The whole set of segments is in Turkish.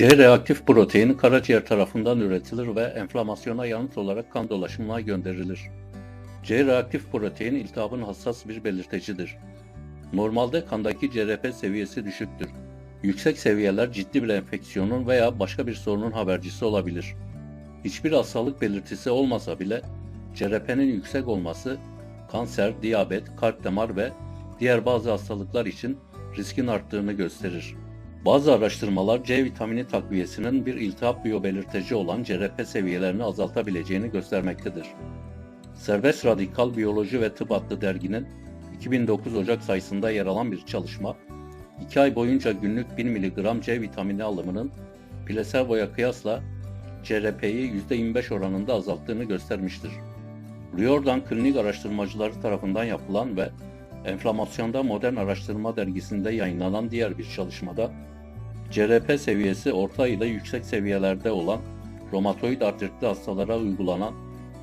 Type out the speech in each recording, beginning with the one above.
C reaktif protein karaciğer tarafından üretilir ve enflamasyona yanıt olarak kan dolaşımına gönderilir. C reaktif protein iltihabın hassas bir belirtecidir. Normalde kandaki CRP seviyesi düşüktür. Yüksek seviyeler ciddi bir enfeksiyonun veya başka bir sorunun habercisi olabilir. Hiçbir hastalık belirtisi olmasa bile CRP'nin yüksek olması kanser, diyabet, kalp damar ve diğer bazı hastalıklar için riskin arttığını gösterir. Bazı araştırmalar C vitamini takviyesinin bir iltihap biyobelirteci olan CRP seviyelerini azaltabileceğini göstermektedir. Serbest Radikal Biyoloji ve Tıp adlı derginin 2009 Ocak sayısında yer alan bir çalışma, 2 ay boyunca günlük 1000 mg C vitamini alımının plaseboya kıyasla CRP'yi %25 oranında azalttığını göstermiştir. Riordan klinik araştırmacıları tarafından yapılan ve Enflamasyonda Modern Araştırma dergisinde yayınlanan diğer bir çalışmada CRP seviyesi orta ile yüksek seviyelerde olan romatoid artritli hastalara uygulanan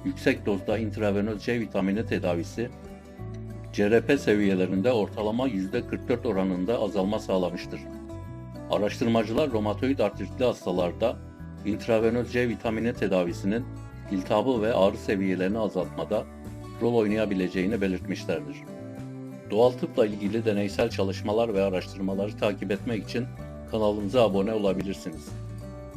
yüksek dozda intravenöz C vitamini tedavisi CRP seviyelerinde ortalama %44 oranında azalma sağlamıştır. Araştırmacılar romatoid artritli hastalarda intravenöz C vitamini tedavisinin iltihabı ve ağrı seviyelerini azaltmada rol oynayabileceğini belirtmişlerdir. Doğal tıpla ilgili deneysel çalışmalar ve araştırmaları takip etmek için kanalımıza abone olabilirsiniz.